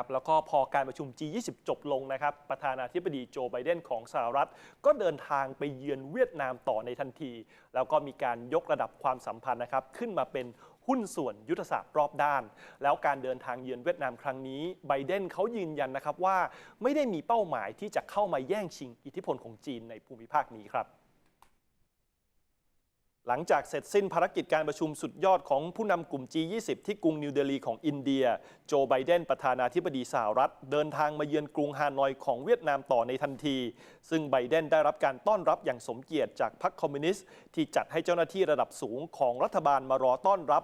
ครับแล้วก็พอการประชุม G20 จบลงนะครับ ประธานาธิบดีโจไบเดนของสหรัฐ ก็เดินทางไปเยือนเวียดนามต่อในทันที แล้วก็มีการยกระดับความสัมพันธ์นะครับ ขึ้นมาเป็นหุ้นส่วนยุทธศาสตร์รอบด้าน แล้วการเดินทางเยือนเวียดนามครั้งนี้ไบเดนเขายืนยันนะครับว่าไม่ได้มีเป้าหมายที่จะเข้ามาแย่งชิงอิทธิพลของจีนในภูมิภาคนี้ครับ หลังจากเสร็จสิ้นภารกิจการประชุมสุดยอดของผู้นำกลุ่ม G20 ที่กรุงนิวเดลีของอินเดีย โจไบเดนประธานาธิบดีสหรัฐ เดินทางมาเยือนกรุงฮานอยของเวียดนามต่อในทันที ซึ่งไบเดนได้รับการต้อนรับอย่างสมเกียรติจากพรรคคอมมิวนิสต์ ที่จัดให้เจ้าหน้าที่ระดับสูงของรัฐบาลมารอต้อนรับ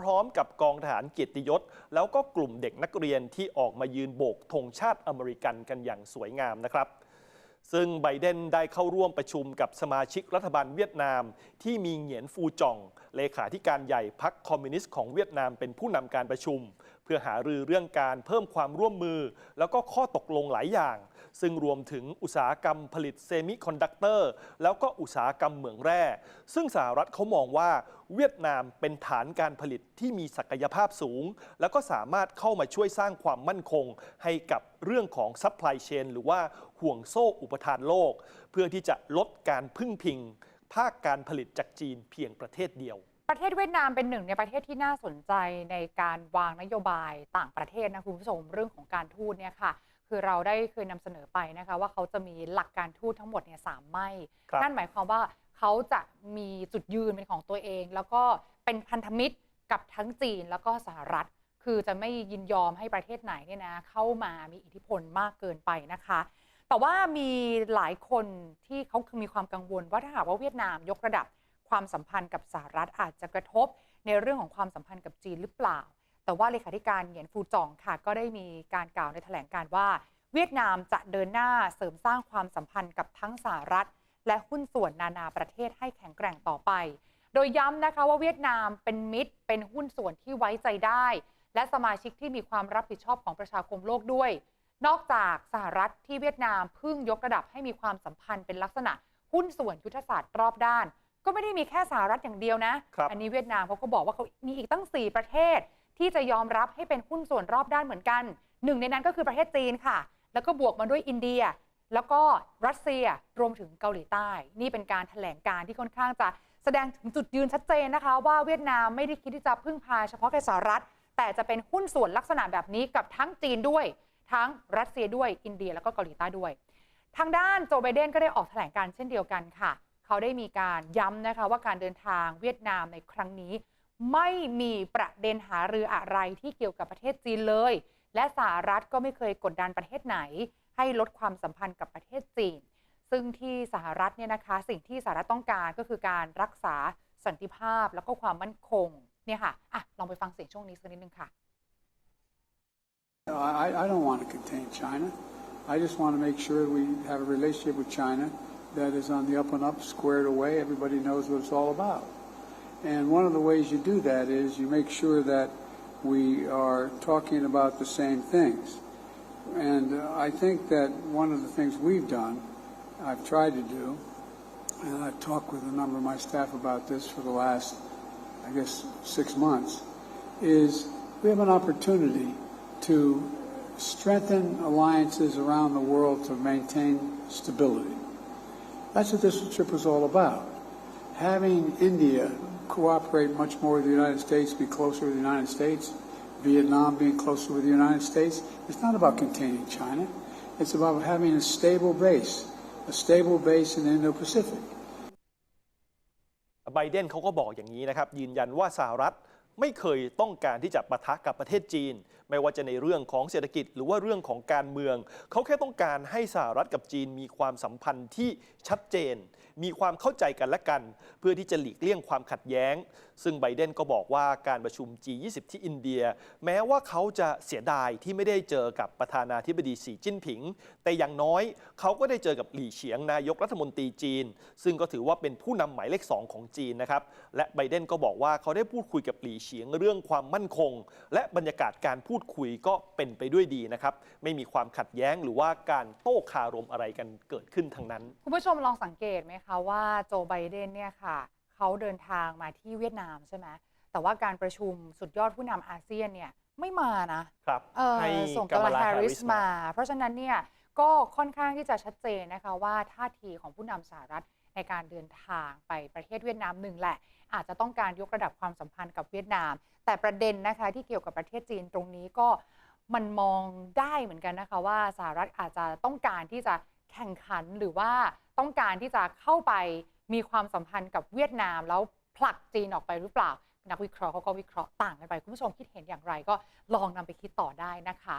พร้อมๆ กับกองทหารเกียรติยศ แล้วก็กลุ่มเด็กนักเรียนที่ออกมายืนโบกธงชาติอเมริกันกันอย่างสวยงามนะครับ ซึ่งไบเดนได้เข้าร่วมประชุมกับสมาชิกรัฐบาลเวียดนาม ที่มีเหงียนฟูจ่อง เลขาธิการใหญ่พรรคคอมมิวนิสต์ของเวียดนามเป็นผู้นำการประชุม เพื่อหารือเรื่องการเพิ่มความร่วมมือ แล้วก็ข้อตกลงหลายอย่าง ซึ่งรวมถึงอุตสาหกรรมผลิตเซมิคอนดักเตอร์แล้วก็อุตสาหกรรมเหมืองแร่ ซึ่งสหรัฐเขามองว่าเวียดนามเป็นฐานการผลิตที่มีศักยภาพสูง แล้วก็สามารถเข้ามาช่วยสร้างความมั่นคง ให้กับเรื่องของซัพพลายเชนหรือว่าห่วงโซ่อุปทานโลก เพื่อที่จะลดการพึ่งพิง ภาคการผลิตจากจีนเพียงประเทศเดียวประเทศเวียดนามเป็นหนึ่งในประเทศที่น่าสนใจในการวางนโยบายต่างประเทศนะคุณผู้ชมเรื่องของการทูตเนี่ยค่ะ คือเราได้เคยนำเสนอไปนะคะว่าเขาจะมีหลักการทูตทั้งหมดเนี่ยสามไม่ครับนั่นหมายความว่าเขาจะมีจุดยืนเป็นของตัวเอง แล้วก็เป็นพันธมิตรกับทั้งจีนแล้วก็สหรัฐ คือจะไม่ยินยอมให้ประเทศไหนเนี่ยนะเข้ามามีอิทธิพลมากเกินไปนะคะ แต่ว่ามีหลายคนที่เขาคือมีความกังวลว่าถ้าหากว่าเวียดนามยกระดับความสัมพันธ์กับสหรัฐอาจจะกระทบในเรื่องของความสัมพันธ์กับจีนหรือเปล่า แต่ว่าเลขาธิการเหงียนฟูจองค่ะ ก็ได้มีการกล่าวในแถลงการว่า เวียดนามจะเดินหน้าเสริมสร้างความสัมพันธ์กับทั้งสหรัฐ และหุ้นส่วนนานาประเทศให้แข็งแกร่งต่อไป โดยย้ำนะคะว่าเวียดนามเป็นมิตร เป็นหุ้นส่วนที่ไว้ใจได้ และสมาชิกที่มีความรับผิดชอบของประชาคมโลกด้วย นอกจากสหรัฐที่เวียดนามเพิ่งยกระดับให้มีความสัมพันธ์เป็นลักษณะหุ้นส่วนยุทธศาสตร์รอบด้าน ก็ไม่ได้มีแค่สหรัฐอย่างเดียวนะครับอันนี้เวียดนามเขาก็บอกว่าเขามีอีกตั้ง 4 ประเทศ ที่จะยอมรับให้เป็นหุ้นส่วนรอบด้านเหมือนกัน หนึ่งในนั้นก็คือประเทศจีนค่ะ แล้วก็บวกมาด้วยอินเดีย แล้วก็รัสเซียรวมถึงเกาหลีใต้ นี่เป็นการแถลงการที่ค่อนข้างจะแสดงถึงจุดยืนชัดเจนนะคะ ว่าเวียดนามไม่ได้คิดที่จะพึ่งพาเฉพาะแค่สหรัฐ แต่จะเป็นหุ้นส่วนลักษณะแบบนี้กับทั้งจีนด้วย ทั้งรัสเซียด้วยอินเดียแล้วก็เกาหลีใต้ด้วย ทางด้านโจไบเดนก็ได้ออกแถลงการเช่นเดียวกันค่ะ เขาได้มีการย้ำนะคะว่าการเดินทางเวียดนามในครั้งนี้ ไม่มีประเด็นหารืออะไรที่เกี่ยวกับประเทศจีนเลย และสหรัฐก็ไม่เคยกดดันประเทศไหน ให้ลดความสัมพันธ์กับประเทศจีน ซึ่งที่สหรัฐเนี่ยนะคะ สิ่งที่สหรัฐต้องการก็คือการรักษาสันติภาพแล้วก็ความมั่นคงเนี่ยค่ะอะลองไปฟังเสียงช่วงนี้สักนิดนึงค่ะ I, I don't want to contain China. I just want to make sure we have a relationship with China that is on the up and up, squared away. Everybody knows what it's all about. And one of the ways you do that is you make sure that we are talking about the same things. And uh, I think that one of the things we've done, I've tried to do, and I've talked with a number of my staff about this for the last, I guess, six months, is we have an opportunity to strengthen alliances around the world to maintain stability. That's what this trip was all about. Having India cooperate much more with the United States, be closer with the United States, Vietnam being closer with the United States, it's not about containing China. It's about having a stable base, a stable base in the Indo-Pacific. ไบเดนเขาก็บอกอย่างนี้นะครับ ยืนยันว่าสหรัฐ ไม่เคยต้องการที่จะปะทะกับประเทศจีน ไม่ว่าจะในเรื่องของเศรษฐกิจ หรือว่าเรื่องของการเมือง เขาแค่ต้องการให้สหรัฐกับจีนมีความสัมพันธ์ที่ชัดเจน มีความเข้าใจกันและกัน เพื่อที่จะหลีกเลี่ยงความขัดแย้งซึ่งไบเดนก็บอกว่าการประชุม G20 ที่อินเดีย แม้ว่าเขาจะเสียดายที่ไม่ได้เจอกับประธานาธิบดีสีจิ้นผิง แต่อย่างน้อยเขาก็ได้เจอกับหลี่เฉียงนายกรัฐมนตรีจีน ซึ่งก็ถือว่าเป็นผู้นำหมายเลขสองของจีนนะครับและไบเดนก็บอกว่าเขาได้พูดคุยกับหลี่เฉียงเรื่องความมั่นคง และบรรยากาศการพูดคุยก็เป็นไปด้วยดีนะครับไม่มีความขัดแย้งหรือว่าการโต้คารมอะไรกันเกิดขึ้นทั้งนั้น คุณผู้ชมลองสังเกตไหมคะว่าโจไบเดนเนี่ยค่ะ เขาเดินทางมาที่เวียดนามใช่ไหมแต่ว่าการประชุมสุดยอดผู้นำอาเซียนเนี่ยไม่มานะครับเอ่อให้ส่งกากามาลาลาแฮแฮร์ริริสสมามา เพราะฉะนั้นเนี่ยก็ค่อนข้างที่จะชัดเจนนะคะว่าท่าทีของผู้นำสหรัฐในการเดินทางไปประเทศเวียดนามหนึ่งแหละ อาจจะต้องการยกระดับความสัมพันธ์กับเวียดนาม แต่ประเด็นนะคะที่เกี่ยวกับประเทศจีนตรงนี้ก็มันมองได้เหมือนกันนะคะว่าสหรัฐอาจจะต้องการที่จะแข่งขันหรือว่าต้องการที่จะเข้าไป มีความสัมพันธ์กับเวียดนามแล้วผลักจีนออกไปหรือเปล่า นักวิเคราะห์เขาก็วิเคราะห์ต่างกันไป คุณผู้ชมคิดเห็นอย่างไรก็ลองนำไปคิดต่อได้นะคะ